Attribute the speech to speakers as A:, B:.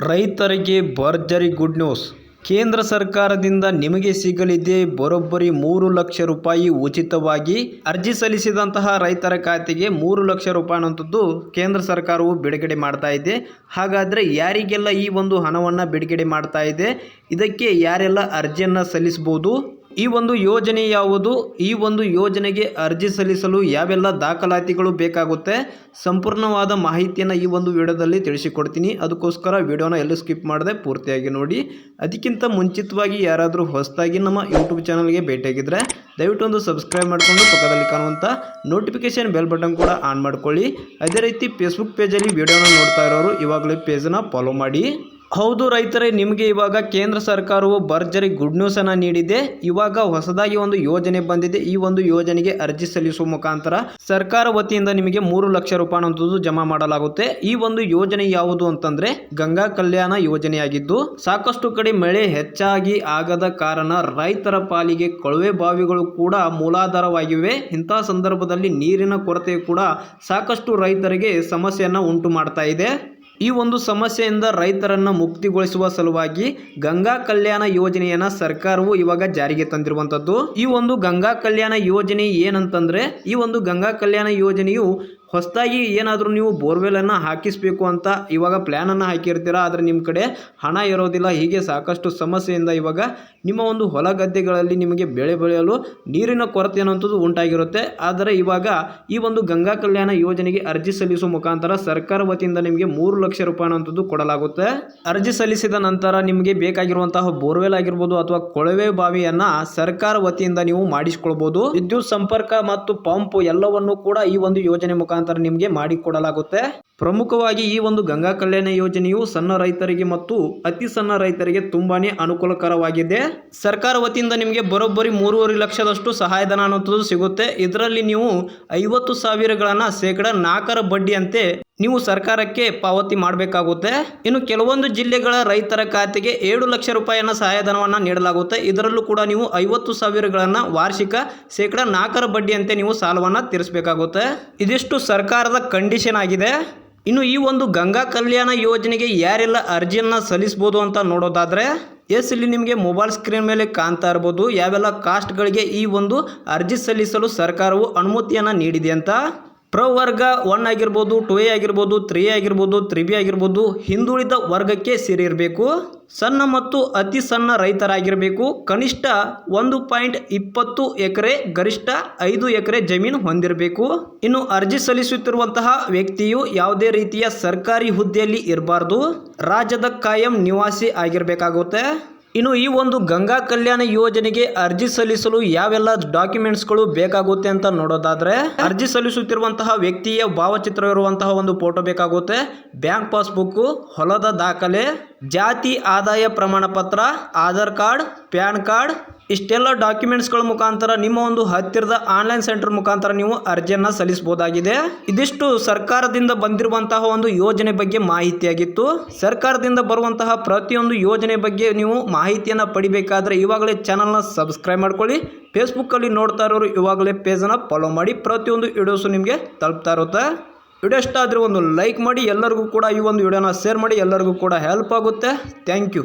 A: ರೈತರಿಗೆ ಭರ್ಜರಿ good news ಕೇಂದ್ರ ಸರ್ಕಾರದಿಂದ ನಿಮಗೆ ಸಿಗಲಿದೆ ಬರೋಬ್ಬರಿ ಮೂರು ಲಕ್ಷ ರೂಪಾಯಿ ಉಚಿತವಾಗಿ. ಅರ್ಜಿ ಸಲ್ಲಿಸಿದಂತಹ ರೈತರ ಖಾತೆಗೆ ಮೂರು ಲಕ್ಷ ರೂಪಾಯಿ ಅನ್ನುವಂಥದ್ದು ಕೇಂದ್ರ ಸರ್ಕಾರವು ಬಿಡುಗಡೆ ಮಾಡ್ತಾ ಇದೆ. ಹಾಗಾದರೆ ಯಾರಿಗೆಲ್ಲ ಈ ಒಂದು ಹಣವನ್ನು ಬಿಡುಗಡೆ ಮಾಡ್ತಾ ಇದೆ? ಇದಕ್ಕೆ ಯಾರೆಲ್ಲ ಅರ್ಜಿಯನ್ನು ಸಲ್ಲಿಸಬಹುದು? ಈ ಒಂದು ಯೋಜನೆ ಯಾವುದು? ಈ ಒಂದು ಯೋಜನೆಗೆ ಅರ್ಜಿ ಸಲ್ಲಿಸಲು ಯಾವೆಲ್ಲ ದಾಖಲಾತಿಗಳು ಬೇಕಾಗುತ್ತೆ? ಸಂಪೂರ್ಣವಾದ ಮಾಹಿತಿಯನ್ನು ಈ ಒಂದು ವಿಡಿಯೋದಲ್ಲಿ ತಿಳಿಸಿಕೊಡ್ತೀನಿ. ಅದಕ್ಕೋಸ್ಕರ ವಿಡಿಯೋನ ಎಲ್ಲೂ ಸ್ಕಿಪ್ ಮಾಡದೆ ಪೂರ್ತಿಯಾಗಿ ನೋಡಿ. ಅದಕ್ಕಿಂತ ಮುಂಚಿತವಾಗಿ ಯಾರಾದರೂ ಹೊಸದಾಗಿ ನಮ್ಮ ಯೂಟ್ಯೂಬ್ ಚಾನಲ್ಗೆ ಭೇಟಿಯಾಗಿದ್ದರೆ ದಯವಿಟ್ಟು ಒಂದು ಸಬ್ಸ್ಕ್ರೈಬ್ ಮಾಡಿಕೊಂಡು ಪಕ್ಕದಲ್ಲಿ ಕಾಣುವಂಥ ನೋಟಿಫಿಕೇಷನ್ ಬೆಲ್ ಬಟನ್ ಕೂಡ ಆನ್ ಮಾಡ್ಕೊಳ್ಳಿ. ಅದೇ ರೀತಿ ಫೇಸ್ಬುಕ್ ಪೇಜಲ್ಲಿ ವಿಡಿಯೋನ ನೋಡ್ತಾ ಇರೋರು ಇವಾಗಲೇ ಪೇಜನ್ನು ಫಾಲೋ ಮಾಡಿ. ಹೌದು ರೈತರೇ, ನಿಮಗೆ ಇವಾಗ ಕೇಂದ್ರ ಸರ್ಕಾರವು ಭರ್ಜರಿ ಗುಡ್ ನ್ಯೂಸನ್ನು ನೀಡಿದೆ. ಇವಾಗ ಹೊಸದಾಗಿ ಒಂದು ಯೋಜನೆ ಬಂದಿದೆ. ಈ ಒಂದು ಯೋಜನೆಗೆ ಅರ್ಜಿ ಸಲ್ಲಿಸುವ ಮುಖಾಂತರ ಸರ್ಕಾರ ವತಿಯಿಂದ ನಿಮಗೆ ಮೂರು ಲಕ್ಷ ರೂಪಾಯಿ ಜಮಾ ಮಾಡಲಾಗುತ್ತೆ. ಈ ಒಂದು ಯೋಜನೆ ಯಾವುದು ಅಂತಂದ್ರೆ ಗಂಗಾ ಕಲ್ಯಾಣ ಯೋಜನೆಯಾಗಿದ್ದು, ಸಾಕಷ್ಟು ಕಡೆ ಮಳೆ ಹೆಚ್ಚಾಗಿ ಆಗದ ಕಾರಣ ರೈತರ ಪಾಲಿಗೆ ಕೊಳವೆ ಬಾವಿಗಳು ಕೂಡ ಮೂಲಾಧಾರವಾಗಿವೆ. ಇಂತಹ ಸಂದರ್ಭದಲ್ಲಿ ನೀರಿನ ಕೊರತೆ ಕೂಡ ಸಾಕಷ್ಟು ರೈತರಿಗೆ ಸಮಸ್ಯೆಯನ್ನು ಉಂಟು ಮಾಡ್ತಾ ಇದೆ. ಈ ಒಂದು ಸಮಸ್ಯೆಯಿಂದ ರೈತರನ್ನು ಮುಕ್ತಿಗೊಳಿಸುವ ಸಲುವಾಗಿ ಗಂಗಾ ಕಲ್ಯಾಣ ಯೋಜನೆಯನ್ನ ಸರ್ಕಾರವು ಇವಾಗ ಜಾರಿಗೆ ತಂದಿರುವಂತದ್ದು. ಈ ಒಂದು ಗಂಗಾ ಕಲ್ಯಾಣ ಯೋಜನೆ ಏನಂತಂದ್ರೆ, ಈ ಒಂದು ಗಂಗಾ ಕಲ್ಯಾಣ ಯೋಜನೆಯು ಹೊಸದಾಗಿ ಏನಾದರೂ ನೀವು ಬೋರ್ವೆಲನ್ನು ಹಾಕಿಸಬೇಕು ಅಂತ ಇವಾಗ ಪ್ಲ್ಯಾನನ್ನು ಹಾಕಿರ್ತೀರಾ, ಆದರೆ ನಿಮ್ಮ ಕಡೆ ಹಣ ಇರೋದಿಲ್ಲ, ಹೀಗೆ ಸಾಕಷ್ಟು ಸಮಸ್ಯೆಯಿಂದ ಇವಾಗ ನಿಮ್ಮ ಒಂದು ಹೊಲ ಗದ್ದೆಗಳಲ್ಲಿ ನಿಮಗೆ ಬೆಳೆ ಬೆಳೆಯಲು ನೀರಿನ ಕೊರತೆ ಅನ್ನುವಂಥದ್ದು ಉಂಟಾಗಿರುತ್ತೆ. ಆದರೆ ಇವಾಗ ಈ ಒಂದು ಗಂಗಾ ಕಲ್ಯಾಣ ಯೋಜನೆಗೆ ಅರ್ಜಿ ಸಲ್ಲಿಸುವ ಮುಖಾಂತರ ಸರ್ಕಾರ ವತಿಯಿಂದ ನಿಮಗೆ ಮೂರು ಲಕ್ಷ ರೂಪಾಯಿ ಅನ್ನುವಂಥದ್ದು ಕೊಡಲಾಗುತ್ತೆ. ಅರ್ಜಿ ಸಲ್ಲಿಸಿದ ನಂತರ ನಿಮಗೆ ಬೇಕಾಗಿರುವಂತಹ ಬೋರ್ವೆಲ್ ಆಗಿರ್ಬೋದು ಅಥವಾ ಕೊಳವೆ ಬಾವಿಯನ್ನ ಸರ್ಕಾರ ವತಿಯಿಂದ ನೀವು ಮಾಡಿಸಿಕೊಳ್ಬೋದು. ವಿದ್ಯುತ್ ಸಂಪರ್ಕ ಮತ್ತು ಪಂಪ್ ಎಲ್ಲವನ್ನು ಕೂಡ ಈ ಒಂದು ಯೋಜನೆ ಮುಖಾಂತರ ನಿಮಗೆ ಮಾಡಿಕೊಡಲಾಗುತ್ತೆ ಪ್ರಮುಖವಾಗಿ ಈ ಒಂದು ಗಂಗಾ ಕಲ್ಯಾಣ ಯೋಜನೆಯು ಸಣ್ಣ ರೈತರಿಗೆ ಮತ್ತು ಅತಿ ಸಣ್ಣ ರೈತರಿಗೆ ತುಂಬಾನೇ ಅನುಕೂಲಕರವಾಗಿದೆ. ಸರ್ಕಾರ ವತಿಯಿಂದ ನಿಮಗೆ ಬರೋಬ್ಬರಿ ಮೂರುವರೆ ಲಕ್ಷದಷ್ಟು ಸಹಾಯಧನ ಅನ್ನುವಂಥದ್ದು ಸಿಗುತ್ತೆ. ಇದರಲ್ಲಿ ನೀವು ಐವತ್ತು ಸಾವಿರಗಳನ್ನ ಶೇಕಡ ನಾಲ್ಕರ ಬಡ್ಡಿಯಂತೆ ನೀವು ಸರ್ಕಾರಕ್ಕೆ ಪಾವತಿ ಮಾಡಬೇಕಾಗುತ್ತೆ. ಇನ್ನು ಕೆಲವೊಂದು ಜಿಲ್ಲೆಗಳ ರೈತರ ಖಾತೆಗೆ ಏಳು ಲಕ್ಷ ರೂಪಾಯಿಯನ್ನು ಸಹಾಯಧನವನ್ನು ನೀಡಲಾಗುತ್ತೆ. ಇದರಲ್ಲೂ ಕೂಡ ನೀವು ಐವತ್ತು ಸಾವಿರಗಳನ್ನು ವಾರ್ಷಿಕ ಶೇಕಡ ನಾಲ್ಕರ ಬಡ್ಡಿಯಂತೆ ನೀವು ಸಾಲವನ್ನು ತೀರಿಸಬೇಕಾಗುತ್ತೆ. ಇದಿಷ್ಟು ಸರ್ಕಾರದ ಕಂಡೀಷನ್ ಆಗಿದೆ. ಇನ್ನು ಈ ಒಂದು ಗಂಗಾ ಕಲ್ಯಾಣ ಯೋಜನೆಗೆ ಯಾರೆಲ್ಲ ಅರ್ಜಿಯನ್ನು ಸಲ್ಲಿಸ್ಬೋದು ಅಂತ ನೋಡೋದಾದರೆ, ಎಸ್ ಇಲ್ಲಿ ನಿಮಗೆ ಮೊಬೈಲ್ ಸ್ಕ್ರೀನ್ ಮೇಲೆ ಕಾಣ್ತಾ ಇರ್ಬೋದು. ಯಾವೆಲ್ಲ ಕಾಸ್ಟ್ಗಳಿಗೆ ಈ ಒಂದು ಅರ್ಜಿ ಸಲ್ಲಿಸಲು ಸರ್ಕಾರವು ಅನುಮತಿಯನ್ನು ನೀಡಿದೆ ಅಂತ. ಪ್ರವರ್ಗ ಒನ್ ಆಗಿರ್ಬೋದು, ಟು ಎ ಆಗಿರ್ಬೋದು, ತ್ರೀ ಆಗಿರ್ಬೋದು, ತ್ರೀ ಬಿ ಆಗಿರ್ಬೋದು, ಹಿಂದುಳಿದ ವರ್ಗಕ್ಕೆ ಸೇರಿರಬೇಕು. ಸಣ್ಣ ಮತ್ತು ಅತಿ ಸಣ್ಣ ರೈತರಾಗಿರಬೇಕು. ಕನಿಷ್ಠ ಒಂದು ಪಾಯಿಂಟ್ ಇಪ್ಪತ್ತು ಎಕರೆ, ಗರಿಷ್ಠ ಐದು ಎಕರೆ ಜಮೀನು ಹೊಂದಿರಬೇಕು. ಇನ್ನು ಅರ್ಜಿ ಸಲ್ಲಿಸುತ್ತಿರುವಂತಹ ವ್ಯಕ್ತಿಯು ಯಾವುದೇ ರೀತಿಯ ಸರ್ಕಾರಿ ಹುದ್ದೆಯಲ್ಲಿ ಇರಬಾರ್ದು. ರಾಜ್ಯದ ಕಾಯಂ ನಿವಾಸಿ ಆಗಿರಬೇಕಾಗುತ್ತೆ. ಇನ್ನು ಈ ಒಂದು ಗಂಗಾ ಕಲ್ಯಾಣ ಯೋಜನೆಗೆ ಅರ್ಜಿ ಸಲ್ಲಿಸಲು ಯಾವೆಲ್ಲ ಡಾಕ್ಯುಮೆಂಟ್ಸ್ಗಳು ಬೇಕಾಗುತ್ತೆ ಅಂತ ನೋಡೋದಾದ್ರೆ, ಅರ್ಜಿ ಸಲ್ಲಿಸುತ್ತಿರುವಂತಹ ವ್ಯಕ್ತಿಯ ಭಾವಚಿತ್ರ ಇರುವಂತಹ ಒಂದು ಫೋಟೋ ಬೇಕಾಗುತ್ತೆ, ಬ್ಯಾಂಕ್ ಪಾಸ್ಬುಕ್ ಹೊಲದ ದಾಖಲೆ, ಜಾತಿ ಆದಾಯ ಪ್ರಮಾಣ ಪತ್ರ ಆಧಾರ್ ಕಾರ್ಡ್, ಪ್ಯಾನ್ ಕಾರ್ಡ್ ಇಷ್ಟೆಲ್ಲ ಡಾಕ್ಯುಮೆಂಟ್ಸ್ಗಳ ಮುಖಾಂತರ ನಿಮ್ಮ ಒಂದು ಹತ್ತಿರದ ಆನ್ಲೈನ್ ಸೆಂಟರ್ ಮುಖಾಂತರ ನೀವು ಅರ್ಜಿಯನ್ನು ಸಲ್ಲಿಸಬಹುದಾಗಿದೆ. ಇದಿಷ್ಟು ಸರ್ಕಾರದಿಂದ ಬಂದಿರುವಂತಹ ಒಂದು ಯೋಜನೆ ಬಗ್ಗೆ ಮಾಹಿತಿಯಾಗಿತ್ತು. ಸರ್ಕಾರದಿಂದ ಬರುವಂತಹ ಪ್ರತಿಯೊಂದು ಯೋಜನೆ ಬಗ್ಗೆ ನೀವು ಮಾಹಿತಿಯನ್ನು ಪಡಿಬೇಕಾದ್ರೆ ಇವಾಗಲೇ ಚಾನಲ್ನ ಸಬ್ಸ್ಕ್ರೈಬ್ ಮಾಡ್ಕೊಳ್ಳಿ. ಫೇಸ್ಬುಕ್ಕಲ್ಲಿ ನೋಡ್ತಾ ಇರೋರು ಇವಾಗಲೇ ಪೇಜನ್ನು ಫಾಲೋ ಮಾಡಿ. ಪ್ರತಿಯೊಂದು ವಿಡಿಯೋಸು ನಿಮಗೆ ತಲುಪ್ತಾ ಇರುತ್ತೆ. ವಿಡಿಯೋ ಇಷ್ಟ ಆದರೆ ಒಂದು ಲೈಕ್ ಮಾಡಿ. ಎಲ್ಲರಿಗೂ ಕೂಡ ಈ ಒಂದು ವಿಡಿಯೋನ ಶೇರ್ ಮಾಡಿ. ಎಲ್ಲರಿಗೂ ಕೂಡ ಹೆಲ್ಪ್ ಆಗುತ್ತೆ. Thank you.